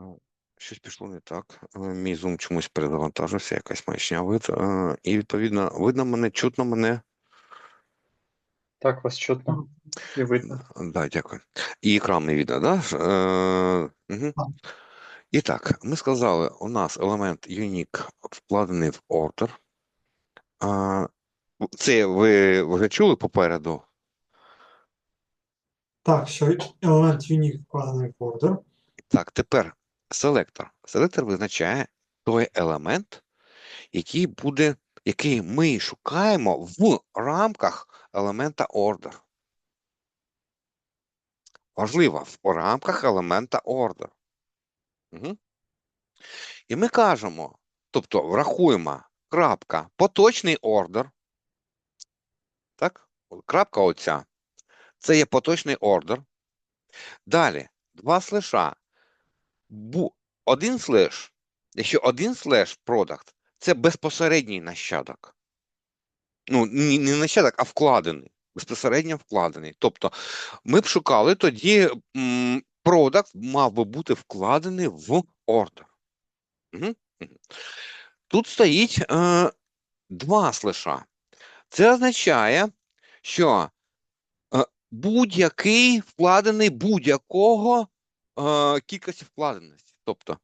Ну, Щось пішло не так. Е, Мій зум чомусь перезавантажився, якась маячня вид. е, І відповідно, видно мене, чутно мене. Так, вас чутно і видно. Да, дякую. І екран не видно, да? Е, угу. Так. І так, ми сказали, у нас елемент unique вкладений в order. А, Це ви вже чули попереду? Так, що елемент unique вкладений в order. Так, тепер селектор. Селектор визначає той елемент, який буде, який ми шукаємо в рамках елемента order. Важливо, в рамках елемента order. Угу. І ми кажемо, тобто врахуємо крапка поточний ордер. Так? Крапка оця. Це є поточний ордер. Далі, два слеша. Бу, один слеш, якщо один слеш продакт, це безпосередній нащадок. Ну, не, нащадок, а вкладений. Безпосередньо вкладений. Тобто, ми б шукали тоді продакт мав би бути вкладений в ордер. Угу. Тут стоїть е, два слеша. Це означає, що е, будь-який вкладений будь-якого кількості вкладеності. Тобто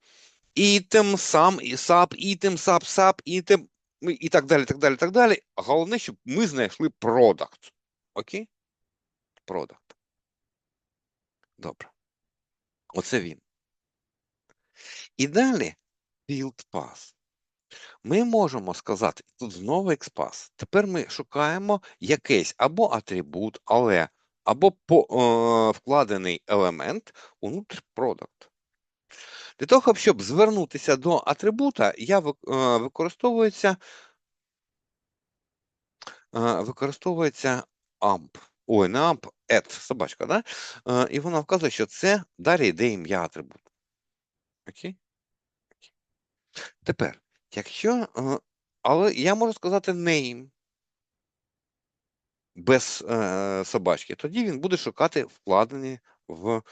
ітем, сам, і сап, ітем, сап, сап, ітем, і так далі, так далі, так далі. Головне, щоб ми знайшли продакт. Окей? Продакт. Добре. Оце він. І далі field path. Ми можемо сказати, тут знову XPath. Тепер ми шукаємо якийсь або атрибут, але або по, е, вкладений елемент у продукт. Для того, щоб звернутися до атрибута, я е, використовується, е, використовується AMP. Ой, не AMP, add, собачка, да? І вона вказує, що це далі йде ім'я атрибуту. Окей? Тепер, якщо. Але я можу сказати name без е, собачки, тоді він буде шукати вкладені в е,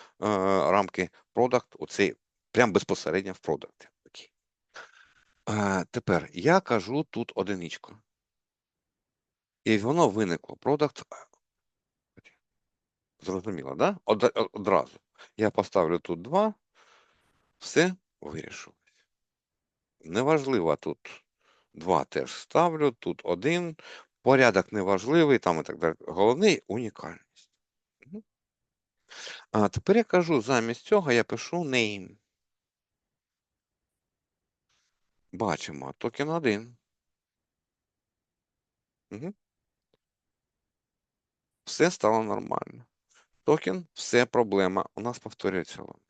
рамки product, оцей прям безпосередньо в продукті. Е, тепер я кажу тут одиничку. І воно виникло. Product. Зрозуміло, да? Од, одразу. Я поставлю тут 2, все вирішилось. Неважливо тут 2 теж ставлю, тут 1. Порядок неважливий, там і так далі. Головний унікальність. А тепер я кажу, замість цього я пишу name. Бачимо, токен 1. Угу. Все стало нормально. Токен, все проблема. У нас повторюється елемент.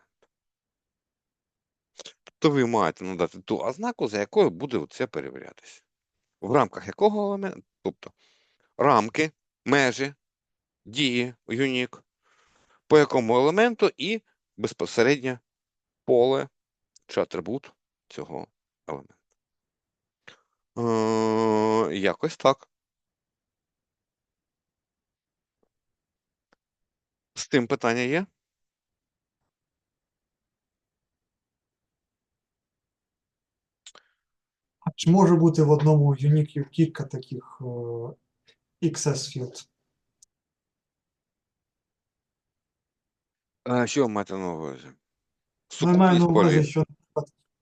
Тобто ви маєте надати ту ознаку, за якою буде це перевірятися. В рамках якого елементу? Тобто рамки, межі, дії, юнік, по якому елементу і безпосередньо поле чи атрибут цього елементу. Е, якось так. З тим питання є? Чи може бути в одному unique кілька таких е, XS field? А, що маєте на увазі? Ми маємо на увазі, що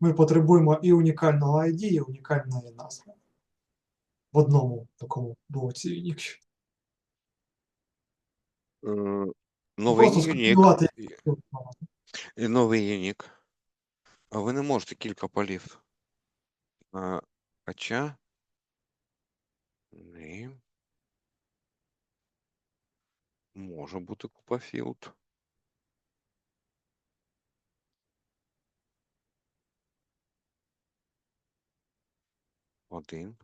ми потребуємо і унікального ID, і унікальної назви. В одному такому блоці unique. Е, Новий Просто юнік. Новий юнік. А ви не можете кілька полів. Хоча. Ні. Може бути купа філд. Один.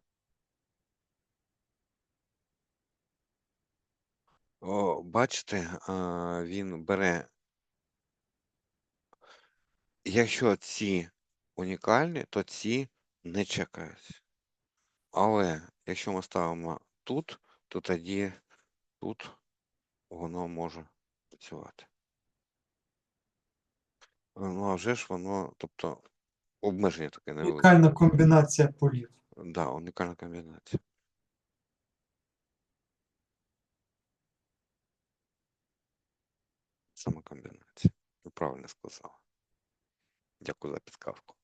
О, бачите, він бере. Якщо ці унікальні, то ці не чекають. Але якщо ми ставимо тут, то тоді тут воно може працювати. Ну, а вже ж воно, тобто, обмеження таке невелике. Унікальна комбінація полів. Да, унікальна комбінація. Саме комбінація. Ви правильно сказав. Дякую за підказку.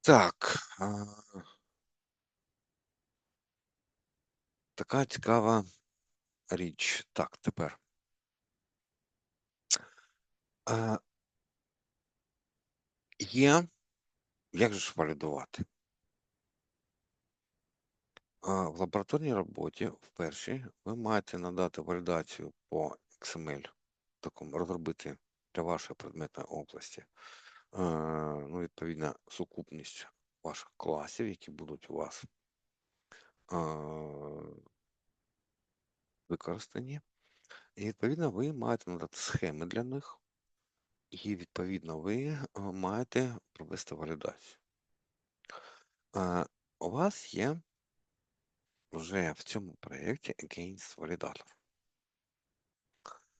Так. така цікава річ. Так, тепер. Є. Як же ж валідувати? В лабораторній роботі в першій ви маєте надати валідацію по XML, такому розробити для вашої предметної області, ну, відповідно, сукупність ваших класів, які будуть у вас використані. І відповідно ви маєте надати схеми для них, і відповідно ви маєте провести валідацію. У вас є вже в цьому проєкті Against.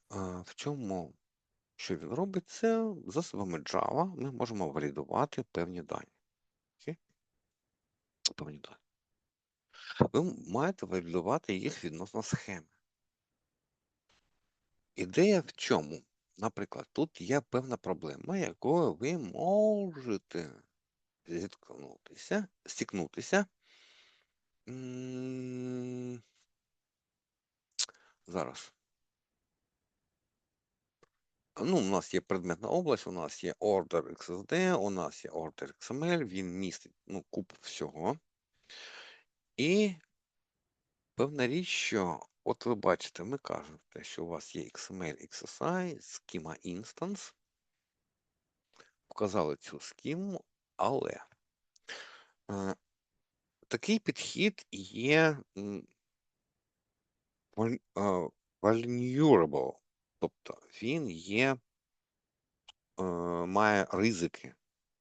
А, В чому що він робить? Це засобами Java ми можемо валідувати певні дані. Певні дані. Ви маєте валідувати їх відносно схеми. Ідея в чому? Наприклад, тут є певна проблема, якою ви можете зіткнутися, стикнутися. М, Зараз. Ну, у нас є предметна область, у нас є order XSD, у нас є order XML, він містить ну, купу всього. І певна річ, що от ви бачите, ми кажемо, що у вас є XML, XSI, schema instance. Показали цю схему, але е, такий підхід є е, vulnerable, тобто він є, е, має ризики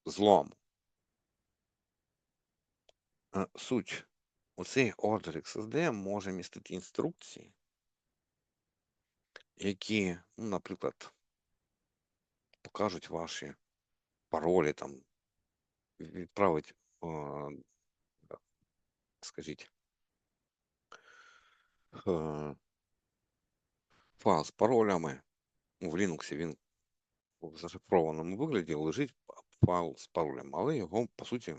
злому. Е, Суть. Оцей ордер XSD може містити інструкції, які, ну, наприклад, покажуть ваші паролі, там, відправить, е, скажіть, е, файл з паролями. В Linux він в зашифрованому вигляді лежить файл з паролем, але його, по суті,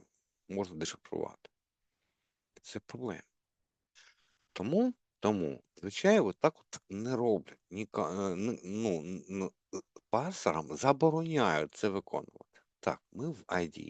можна дешифрувати. Це проблема. Тому, тому, звичайно, так от не роблять. Ніка, е, ну, н- парсерам забороняють це виконувати. Так, ми в IDE